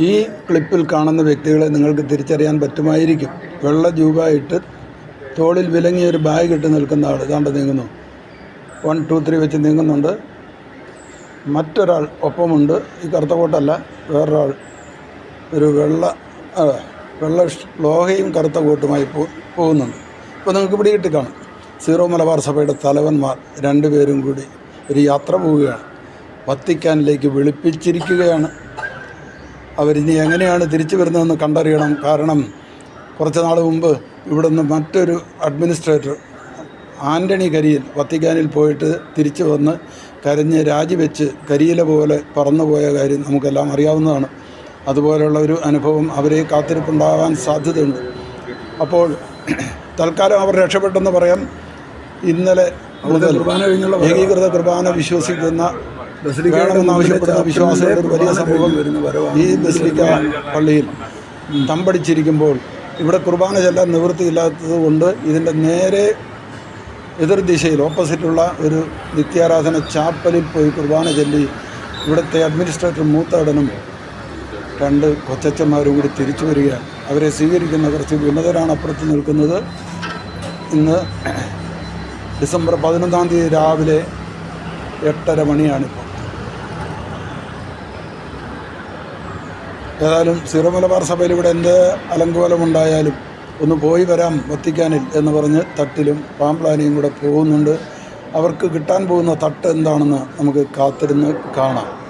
ഈ ക്ലിപ്പിൽ കാണുന്ന വ്യക്തികളെ നിങ്ങൾക്ക് തിരിച്ചറിയാൻ പറ്റുമായിരിക്കും. വെള്ള ജൂബായിട്ട് തോളിൽ വിലങ്ങിയ ഒരു ബാഗ് ഇട്ട് നിൽക്കുന്ന ആൾ ഇതാണ്ട് നീങ്ങുന്നു. വൺ ടു ത്രീ വെച്ച് നീങ്ങുന്നുണ്ട്. മറ്റൊരാൾ ഒപ്പമുണ്ട്. ഈ കറുത്ത കോട്ടല്ല വേറൊരാൾ ഒരു വെള്ള വെള്ള ലോഹയും കറുത്ത കോട്ടുമായി പോകുന്നുണ്ട്. ഇപ്പോൾ നിങ്ങൾക്ക് ഇവിടെ കിട്ടി കാണും. സീറോ മലബാർ സഭയുടെ തലവന്മാർ രണ്ടുപേരും കൂടി ഒരു യാത്ര പോവുകയാണ്. വത്തിക്കാനിലേക്ക് വിളിപ്പിച്ചിരിക്കുകയാണ്. അവരിനി എങ്ങനെയാണ് തിരിച്ചു വരുന്നതെന്ന് കണ്ടറിയണം. കാരണം കുറച്ച് നാൾ മുമ്പ് ഇവിടുന്ന് മറ്റൊരു അഡ്മിനിസ്ട്രേറ്റർ ആന്റണി കരിയിൽ വത്തിക്കാനിൽ പോയിട്ട് തിരിച്ചു വന്ന് കരഞ്ഞ് രാജിവെച്ച് കരിയിലെ പോലെ പറന്നുപോയ കാര്യം നമുക്കെല്ലാം അറിയാവുന്നതാണ്. അതുപോലെയുള്ള ഒരു അനുഭവം അവരെ കാത്തിരിപ്പുണ്ടാകാൻ സാധ്യതയുണ്ട്. അപ്പോൾ തൽക്കാലം അവർ രക്ഷപ്പെട്ടെന്ന് പറയാം. ഇന്നലെ മുതൽ ഏകീകൃത കുർബാന വിശ്വസിക്കുന്ന വേണമെന്നാവശ്യപ്പെടുന്ന വിശ്വാസികളുടെ ഒരു വലിയ സമൂഹം ഈ ബസിലിക്ക പള്ളിയിൽ തമ്പടിച്ചിരിക്കുമ്പോൾ ഇവിടെ കുർബാന ചെല്ലാൻ നിവൃത്തിയില്ലാത്തത് കൊണ്ട് ഇതിന്റെ നേരെ എതിർ ദിശയിൽ ഓപ്പോസിറ്റുള്ള ഒരു നിത്യാരാധന ചാപ്പലിൽ പോയി കുർബാന ചൊല്ലി ഇവിടുത്തെ അഡ്മിനിസ്ട്രേറ്റർ മൂത്താടനും രണ്ട് കൊച്ചച്ചന്മാരും കൂടി തിരിച്ചു വരികയാണ്. അവരെ സ്വീകരിക്കുന്ന കുറച്ച് ഉന്നതരാണ് അപ്പുറത്ത് നിൽക്കുന്നത്. ഇന്ന് ഡിസംബർ പതിനൊന്നാം തീയതി രാവിലെ എട്ടര മണിയാണിപ്പോൾ. ഏതായാലും സീറോ മലബാർ സഭയിൽ ഇവിടെ എന്ത് അലങ്കോലമുണ്ടായാലും ഒന്ന് പോയി വരാം വത്തിക്കാനിൽ എന്ന് പറഞ്ഞ് തട്ടിലും പാമ്പ്ലാനിയും കൂടെ പോകുന്നുണ്ട്. അവർക്ക് കിട്ടാൻ പോകുന്ന തട്ട് എന്താണെന്ന് നമുക്ക് കാത്തിരുന്ന് കാണാം.